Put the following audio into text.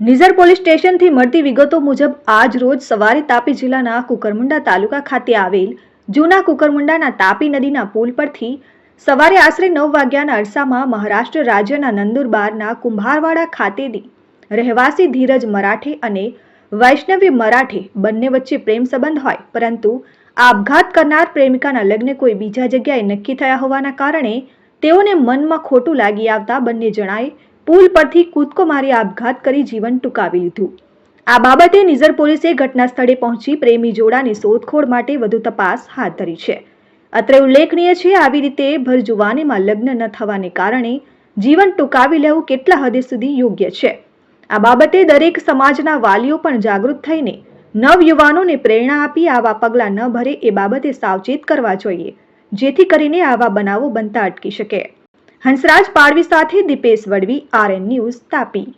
Nizar police સ્ટેશનથી મળતી વિગતો મુજબ, આજ રોજ સવારે તાપી જિલ્લાના કુકરમુંડા તાલુકા ખાતે આવેલ જૂના કુકરમુંડાના તાપી નદીના પુલ પરથી સવારે આશરે નવ વાગ્યાના અરસામાં મહારાષ્ટ્ર રાજ્યના નંદુરબારના કુંભારવાડા ખાતેની રહેવાસી ધીરજ મરાઠે અને વૈષ્ણવી મરાઠે બંને વચ્ચે પ્રેમ સંબંધ હોય, પરંતુ આપઘાત કરનાર પ્રેમિકાના લગ્ન કોઈ બીજા જગ્યાએ નક્કી થયા હોવાના કારણે તેઓને મનમાં ખોટું લાગી આવતા બંને જણાએ પુલ પરથી કૂદકો મારી આપઘાત કરી જીવન ટૂંકાવી લીધું. આ બાબતે નિઝર પોલીસે ઘટના સ્થળે પહોંચી પ્રેમી જોડાની શોધખોળ માટે વધુ તપાસ હાથ ધરી છે. અત્રે ઉલ્લેખનીય છે, આવી રીતે ભર જુવાનીમાં લગ્ન ન થવાને કારણે જીવન ટૂંકાવી લેવું કેટલા હદે સુધી યોગ્ય છે. આ બાબતે દરેક સમાજના વાલીઓ પણ જાગૃત થઈને નવયુવાનોને પ્રેરણા આપી આવા પગલાં ન ભરે એ બાબતે સાવચેત કરવા જોઈએ, જેથી કરીને આવા બનાવો બનતા અટકી શકે. હંસરાજ પાડવી સાથે દીપેશ વડવી આરએન ન્યૂઝ તાપી.